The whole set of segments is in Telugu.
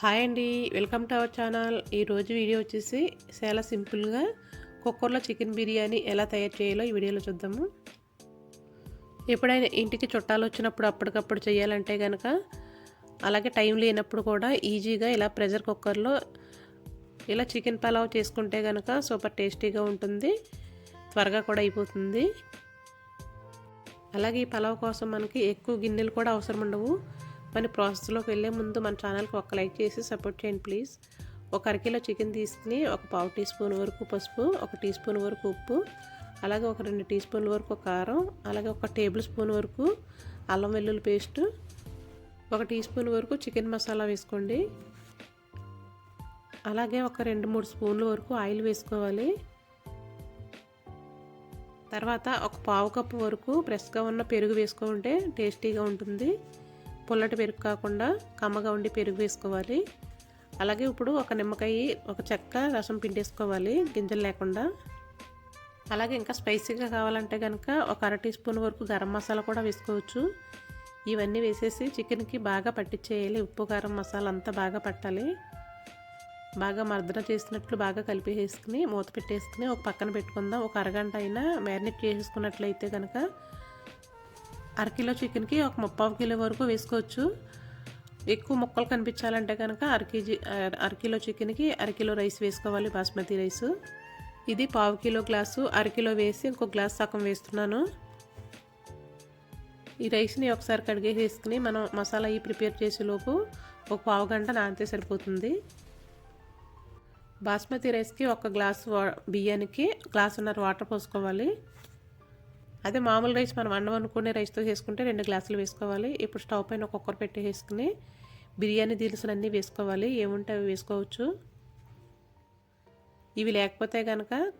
హాయ్ అండి వెల్కమ్ టు అవర్ ఛానల్. ఈరోజు వీడియో వచ్చేసి చాలా సింపుల్గా కుక్కర్లో చికెన్ బిర్యానీ ఎలా తయారు చేయాలో ఈ వీడియోలో చూద్దాము. ఎప్పుడైనా ఇంటికి చుట్టాలు వచ్చినప్పుడు అప్పటికప్పుడు చేయాలంటే కనుక అలాగే టైం లేనప్పుడు కూడా ఈజీగా ఇలా ప్రెషర్ కుక్కర్లో ఇలా చికెన్ పలావ్ చేసుకుంటే కనుక సూపర్ టేస్టీగా ఉంటుంది త్వరగా కూడా అయిపోతుంది. అలాగే ఈ పలావ్ కోసం మనకి ఎక్కువ గిన్నెలు కూడా అవసరం ఉండవు. మన ప్రాసెస్లోకి వెళ్ళే ముందు మన ఛానల్కి ఒక లైక్ చేసి సపోర్ట్ చేయండి ప్లీజ్. ఒక అరకిలో చికెన్ తీసుకుని ఒక పావు టీ స్పూన్ వరకు పసుపు ఒక టీ స్పూన్ వరకు ఉప్పు అలాగే ఒక రెండు టీ స్పూన్ల వరకు కారం అలాగే ఒక టేబుల్ స్పూన్ వరకు అల్లం వెల్లుల్లి పేస్ట్ ఒక టీ స్పూన్ వరకు చికెన్ మసాలా వేసుకోండి. అలాగే ఒక రెండు మూడు స్పూన్ల వరకు ఆయిల్ వేసుకోవాలి. తర్వాత ఒక పావు కప్పు వరకు ఫ్రెష్గా ఉన్న పెరుగు వేసుకుంటే టేస్టీగా ఉంటుంది. పుల్లటి పెరుగు కాకుండా కమ్మగా ఉండి పెరుగు వేసుకోవాలి. అలాగే ఇప్పుడు ఒక నిమ్మకాయ ఒక చెక్క రసం పిండేసుకోవాలి గింజలు లేకుండా. అలాగే ఇంకా స్పైసీగా కావాలంటే కనుక ఒక అర టీ స్పూన్ వరకు గరం మసాలా కూడా వేసుకోవచ్చు. ఇవన్నీ వేసేసి చికెన్కి బాగా పట్టించేయాలి ఉప్పు కారం మసాలా అంతా బాగా పట్టాలి. బాగా మర్దన చేసినట్లు బాగా కలిపి వేసుకుని మూత పెట్టేసుకుని ఒక పక్కన పెట్టుకుందాం. ఒక అరగంట అయినా మ్యారినేట్ చేసేసుకున్నట్లయితే కనుక అరకిలో చికెన్కి ఒక ముప్పావు కిలో వరకు వేసుకోవచ్చు. ఎక్కువ ముక్కలు కనిపించాలంటే కనుక అరకేజీ అరకిలో చికెన్కి అరకిలో రైస్ వేసుకోవాలి బాస్మతి రైస్. ఇది పావు కిలో గ్లాసు అరకిలో వేసి ఇంకో గ్లాస్ సగం వేస్తున్నాను. ఈ రైస్ని ఒకసారి కడిగే వేసుకుని మనం మసాలా ఈ ప్రిపేర్ చేసేలోపు ఒక పావు గంట నానితే సరిపోతుంది. బాస్మతి రైస్కి ఒక గ్లాసు బియ్యానికి గ్లాసున్నర వాటర్ పోసుకోవాలి. అదే మామూలు రైస్ మనం అన్నం అనుకునే రైస్తో చేసుకుంటే రెండు గ్లాసులు వేసుకోవాలి. ఇప్పుడు స్టవ్ పైన కుక్కర్ పెట్టి వేసుకుని బిర్యానీ దినుసులు అన్నీ వేసుకోవాలి. ఏముంటే అవి వేసుకోవచ్చు. ఇవి లేకపోతే కనుక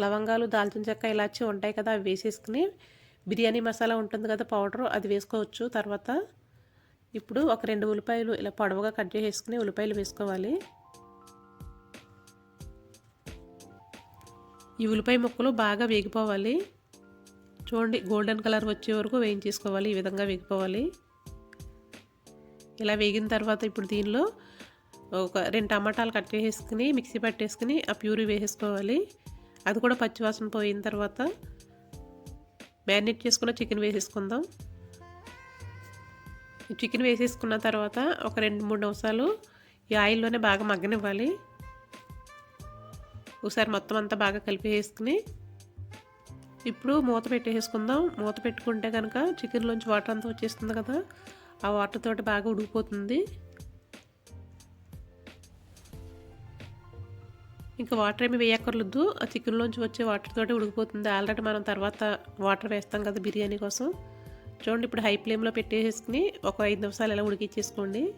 లవంగాలు దాల్చిన చెక్క ఇలాచి ఉంటాయి కదా అవి వేసేసుకుని బిర్యానీ మసాలా ఉంటుంది కదా పౌడర్ అది వేసుకోవచ్చు. తర్వాత ఇప్పుడు ఒక రెండు ఉల్లిపాయలు ఇలా పొడవుగా కట్ చేసేసుకుని ఉల్లిపాయలు వేసుకోవాలి. ఈ ఉల్లిపాయ ముక్కలు బాగా వేగిపోవాలి. చూడండి గోల్డెన్ కలర్ వచ్చే వరకు వేయించేసుకోవాలి ఈ విధంగా వేగిపోవాలి. ఇలా వేగిన తర్వాత ఇప్పుడు దీనిలో ఒక రెండు టమాటాలు కట్ చేసేసుకుని మిక్సీ పట్టేసుకుని ఆ ప్యూరీ వేసేసుకోవాలి. అది కూడా పచ్చివాసన పోయిన తర్వాత మ్యారినేట్ చేసుకున్న చికెన్ వేసేసుకుందాం. చికెన్ వేసేసుకున్న తర్వాత ఒక రెండు మూడు నిమిషాలు ఈ ఆయిల్లోనే బాగా మగ్గనివ్వాలి. ఒకసారి మొత్తం అంతా బాగా కలిపి వేసుకుని ఇప్పుడు మూత పెట్టేసుకుందాం. మూత పెట్టుకుంటే కనుక చికెన్లోంచి వాటర్ అంతా వచ్చేస్తుంది కదా ఆ వాటర్ తోటి బాగా ఉడికిపోతుంది. ఇంకా వాటర్ ఏమి వేయక్కర్లేదు. ఆ చికెన్లోంచి వచ్చే వాటర్ తోటి ఉడికిపోతుంది. ఆల్రెడీ మనం తర్వాత వాటర్ వేస్తాం కదా బిర్యానీ కోసం. చూడండి ఇప్పుడు హై ఫ్లేమ్లో పెట్టేసుకుని ఒక ఐదు నిమిషాలు ఎలా ఉడికిచ్చేసుకోండి.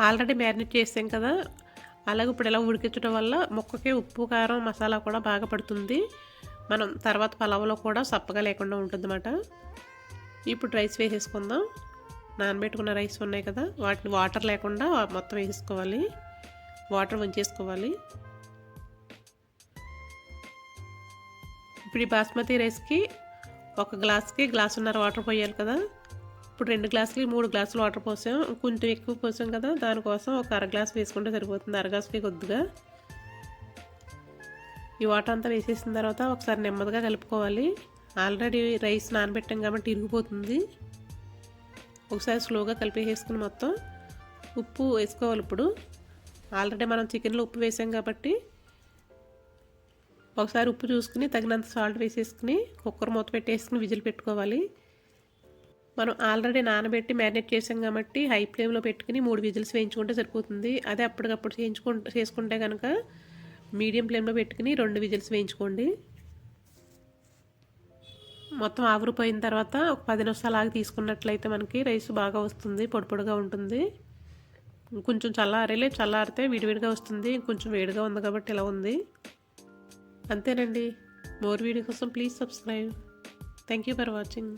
ఆల్రెడీ మ్యారినేట్ చేసాం కదా అలాగే ఇప్పుడు ఇలా ఉడికించడం వల్ల ముక్కకి ఉప్పు కారం మసాలా కూడా బాగా పడుతుంది. మనం తర్వాత పలావలో కూడా సప్పగా లేకుండా ఉంటుందన్నమాట. ఇప్పుడు రైస్ వేసేసుకుందాం. నానబెట్టుకున్న రైస్ ఉన్నాయి కదా వాటిని వాటర్ లేకుండా మొత్తం వేసేసుకోవాలి. వాటర్ ఉంచేసుకోవాలి ఇప్పుడు ఈ బాస్మతి రైస్కి ఒక గ్లాస్కి గ్లాసున్నర వాటర్ పోయాలి కదా. ఇప్పుడు రెండు గ్లాసులు మూడు గ్లాసులు వాటర్ పోసాం. కొంచెం ఎక్కువ పోసాం కదా దానికోసం ఒక అర గ్లాస్ వేసుకుంటే సరిపోతుంది. అర గ్లాస్కి కొద్దిగా ఈ వాటర్ అంతా వేసేసిన తర్వాత ఒకసారి నెమ్మదిగా కలుపుకోవాలి. ఆల్రెడీ రైస్ నానబెట్టాం కాబట్టి ఇరిగిపోతుంది. ఒకసారి స్లోగా కలిపేసుకుని మొత్తం ఉప్పు వేసుకోవాలి ఇప్పుడు. ఆల్రెడీ మనం చికెన్లో ఉప్పు వేసాం కాబట్టి ఒకసారి ఉప్పు చూసుకుని తగినంత సాల్ట్ వేసేసుకుని కుక్కర్ మూత పెట్టేసుకుని విజిల్ పెట్టుకోవాలి. మనం ఆల్రెడీ నానబెట్టి మ్యారినేట్ చేసాం కాబట్టి హై ఫ్లేమ్లో పెట్టుకుని మూడు విజిల్స్ వేయించుకుంటే సరిపోతుంది. అదే అప్పటికప్పుడు చేయించుకుంటే చేసుకుంటే కనుక మీడియం ఫ్లేమ్లో పెట్టుకుని రెండు విజిల్స్ వేయించుకోండి. మొత్తం ఆవిరిపోయిన తర్వాత ఒక పది నిమిషాలు ఆగి తీసుకున్నట్లయితే మనకి రైస్ బాగా వస్తుంది పొడి పొడిగా ఉంటుంది. కొంచెం చల్లారేలే చల్లారితే విడివిడిగా వస్తుంది కొంచెం వేడిగా ఉంది కాబట్టి ఇలా ఉంది. అంతేనండి. మోర్ వీడియో కోసం please subscribe. Thank you for watching.